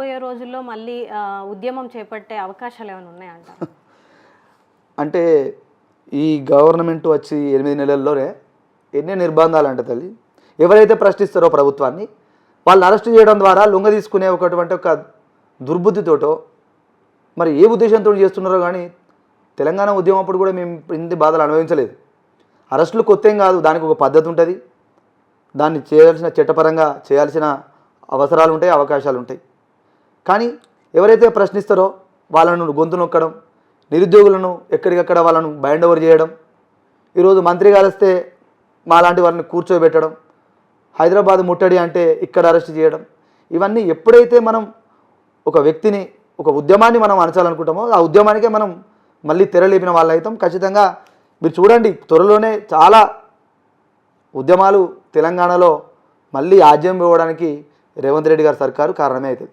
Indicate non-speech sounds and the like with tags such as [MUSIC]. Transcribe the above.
రాబోయే రోజుల్లో మళ్ళీ ఉద్యమం చేపట్టే అవకాశాలు ఏమైనా ఉన్నాయంట [LAUGHS] అంటే ఈ గవర్నమెంట్ వచ్చి ఎనిమిది నెలల్లోనే ఎన్ని నిర్బంధాలు అంట తల్లి. ఎవరైతే ప్రశ్నిస్తారో ప్రభుత్వాన్ని వాళ్ళు అరెస్ట్ చేయడం ద్వారా లొంగ తీసుకునే ఒకటువంటి ఒక దుర్బుద్ధితోటో మరి ఏ ఉద్దేశంతో చేస్తున్నారో కానీ తెలంగాణ ఉద్యమం అప్పుడు కూడా మేము ఇంత బాధలు అనుభవించలేదు. అరెస్టులు కొత్త ఏం కాదు దానికి ఒక పద్ధతి ఉంటుంది. దాన్ని చేయాల్సిన చట్టపరంగా చేయాల్సిన అవసరాలు ఉంటాయి అవకాశాలు ఉంటాయి. కానీ ఎవరైతే ప్రశ్నిస్తారో వాళ్ళను గొంతు నొక్కడం నిరుద్యోగులను ఎక్కడికక్కడ వాళ్ళను బైండ్ ఓవర్ చేయడం ఈరోజు మంత్రి కలిస్తే మాలాంటి వారిని కూర్చోబెట్టడం హైదరాబాద్ ముట్టడి అంటే ఇక్కడ అరెస్ట్ చేయడం ఇవన్నీ ఎప్పుడైతే మనం ఒక వ్యక్తిని ఒక ఉద్యమాన్ని మనం అణచాలనుకుంటామో ఆ ఉద్యమానికే మనం మళ్ళీ తెరలేపిన వాళ్ళు అవుతాం ఖచ్చితంగా మీరు చూడండి త్వరలోనే చాలా ఉద్యమాలు తెలంగాణలో మళ్ళీ ఆజ్యం పోవడానికి రేవంత్ రెడ్డి గారి సర్కారు కారణమే అవుతుంది